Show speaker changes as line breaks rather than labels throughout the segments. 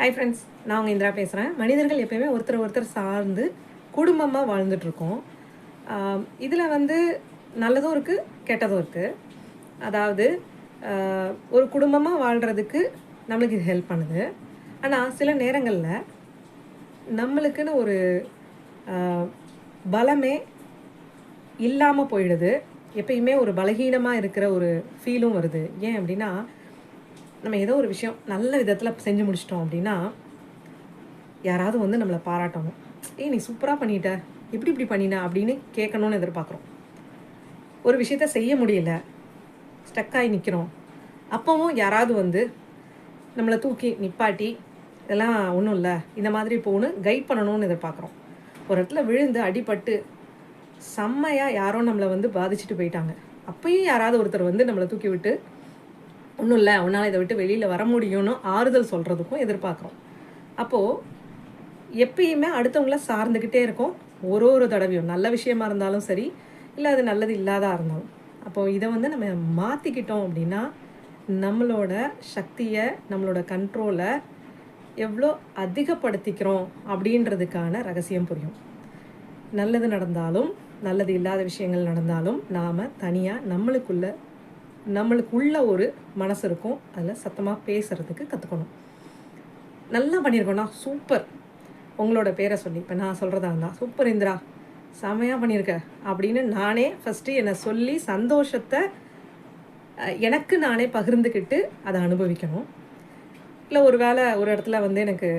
Hi friends நான் உங்கள் இந்திரா பேசுகிறேன் மனிதர்கள் எப்பயுமே ஒருத்தர் ஒருத்தர் சார்ந்து குடும்பமாக வாழ்ந்துட்டுருக்கோம். இதில் வந்து நல்லதும் இருக்குது கெட்டதும் இருக்குது அதாவது ஒரு குடும்பமாக வாழ்கிறதுக்கு நம்மளுக்கு இது ஹெல்ப் பண்ணுது. ஆனால் சில நேரங்களில் நம்மளுக்குன்னு ஒரு பலமே இல்லாமல் போயிடுது. எப்பயுமே ஒரு பலகீனமாக இருக்கிற ஒரு ஃபீலும் வருது. ஏன் அப்படின்னா நம்ம ஏதோ ஒரு விஷயம் நல்ல விதத்தில் செஞ்சு முடிச்சிட்டோம் அப்படின்னா யாராவது வந்து நம்மளை பாராட்டணும். ஏய் நீ சூப்பராக பண்ணிட்ட. எப்படி இப்படி பண்ணின அப்படின்னு கேட்கணும்னு எதிர்பார்க்குறோம். ஒரு விஷயத்த செய்ய முடியல. ஸ்டக்காகி நிற்கிறோம் அப்போவும் யாராவது வந்து நம்மளை தூக்கி நிப்பாட்டி இதெல்லாம் ஒன்றும் இல்லை. இந்த மாதிரி போகணும் கைட் பண்ணணும்னு எதிர்பார்க்குறோம். ஒரு இடத்துல விழுந்து அடிபட்டு செம்மையாக யாரோ நம்மளை வந்து பாதிச்சுட்டு போயிட்டாங்க. அப்பயும் யாராவது ஒருத்தர் வந்து நம்மளை தூக்கி விட்டு ஒன்றும் இல்லை உன்னால் இதை விட்டு வெளியில் வர முடியும்னு ஆறுதல் சொல்கிறதுக்கும் எதிர்பார்க்குறோம். அப்போது எப்பயுமே அடுத்தவங்கள சார்ந்துக்கிட்டே இருக்கோம். ஒரு ஒரு தடவையும் நல்ல விஷயமா இருந்தாலும் சரி இல்லை அது நல்லது இல்லாதா இருந்தாலும். அப்போது இதை வந்து நம்ம மாற்றிக்கிட்டோம் அப்படின்னா நம்மளோட சக்தியை நம்மளோட கண்ட்ரோலை எவ்வளோ அதிகப்படுத்திக்கிறோம் அப்படின்றதுக்கான ரகசியம் புரியும். நல்லது நடந்தாலும் நல்லது இல்லாத விஷயங்கள் நடந்தாலும் நாம் தனியாக நம்மளுக்குள்ளே நம்மளுக்குள்ள ஒரு மனசு இருக்கும். அதில் சத்தமாக பேசுகிறதுக்கு கற்றுக்கணும் நல்லா பண்ணியிருக்கோண்ணா சூப்பர். உங்களோட பேரை சொல்லி இப்போ நான் சொல்கிறதா இருந்தால் சூப்பர் இந்திரா செமையாக பண்ணியிருக்க அப்படின்னு நானே ஃபஸ்ட்டு என்னை சொல்லி சந்தோஷத்தை எனக்கு நானே பகிர்ந்துக்கிட்டு அதை அனுபவிக்கணும். இல்லை ஒரு வேளை ஒரு இடத்துல வந்து எனக்கு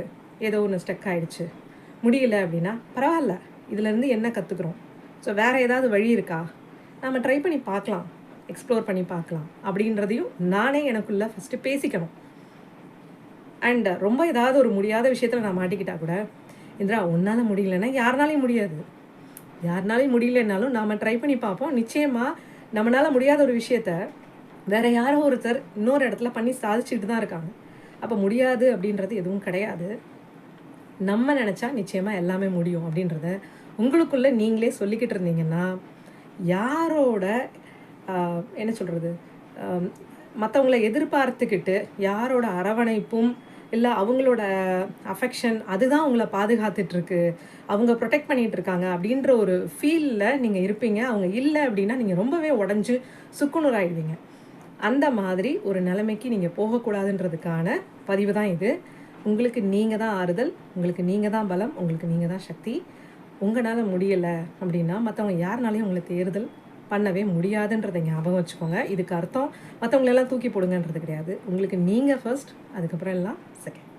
ஏதோ ஒன்று ஸ்டக் ஆகிடுச்சு முடியல அப்படின்னா பரவாயில்ல. இதுலேருந்து என்ன கற்றுக்குறோம் ஸோ வேறு ஏதாவது வழி இருக்கா? நம்ம ட்ரை பண்ணி பார்க்கலாம். எக்ஸ்ப்ளோர் பண்ணி பார்க்கலாம். அப்படின்றதையும் நானே எனக்குள்ளே ஃபஸ்ட்டு பேசிக்கணும். அண்ட் ரொம்ப ஏதாவது ஒரு முடியாத விஷயத்தில் நான் மாட்டிக்கிட்டா கூட இந்திரா உன்னால் முடியலன்னா யாருனாலையும் முடியாது. யாருனாலையும் முடியலனாலும் நாம் ட்ரை பண்ணி பார்ப்போம். நிச்சயமாக நம்மளால் முடியாத ஒரு விஷயத்த வேற யாரோ ஒருத்தர் இன்னொரு இடத்துல பண்ணி சாதிச்சுட்டு தான் இருக்காங்க. அப்போ முடியாது அப்படின்றது எதுவும் கிடையாது. நம்ம நினச்சா நிச்சயமாக எல்லாமே முடியும். அப்படின்றத உங்களுக்குள்ளே நீங்களே சொல்லிக்கிட்டு இருந்தீங்கன்னா யாரோட என்ன சொல்கிறது மற்றவங்கள எதிர்பார்த்துக்கிட்டு யாரோட அரவணைப்பும் இல்லை அவங்களோட அஃபெக்ஷன் அதுதான் உங்களை பாதுகாத்துட்ருக்கு. அவங்க ப்ரொடெக்ட் பண்ணிகிட்ருக்காங்க இருக்காங்க அப்படின்ற ஒரு ஃபீலில் நீங்கள் இருப்பீங்க. அவங்க இல்லை அப்படின்னா நீங்கள் ரொம்பவே உடஞ்சி சுக்குநூறாயிடுவீங்க. அந்த மாதிரி ஒரு நிலைமைக்கு நீங்கள் போகக்கூடாதுன்றதுக்கான பதிவு தான் இது. உங்களுக்கு நீங்கள் தான் ஆறுதல் உங்களுக்கு நீங்கள் தான் பலம் உங்களுக்கு நீங்கள் தான் சக்தி. உங்களால் முடியலை அப்படின்னா மற்றவங்க யாருனாலையும் உங்களை தேர்தல் பண்ணவே முடியாதுன்றதை ஞாபகம் வச்சுக்கோங்க. இதுக்கு அர்த்தம் மற்றவங்களெல்லாம் தூக்கி போடுங்கன்றது கிடையாது. உங்களுக்கு நீங்கள் ஃபர்ஸ்ட் அதுக்கப்புறம் எல்லாம் செகண்ட்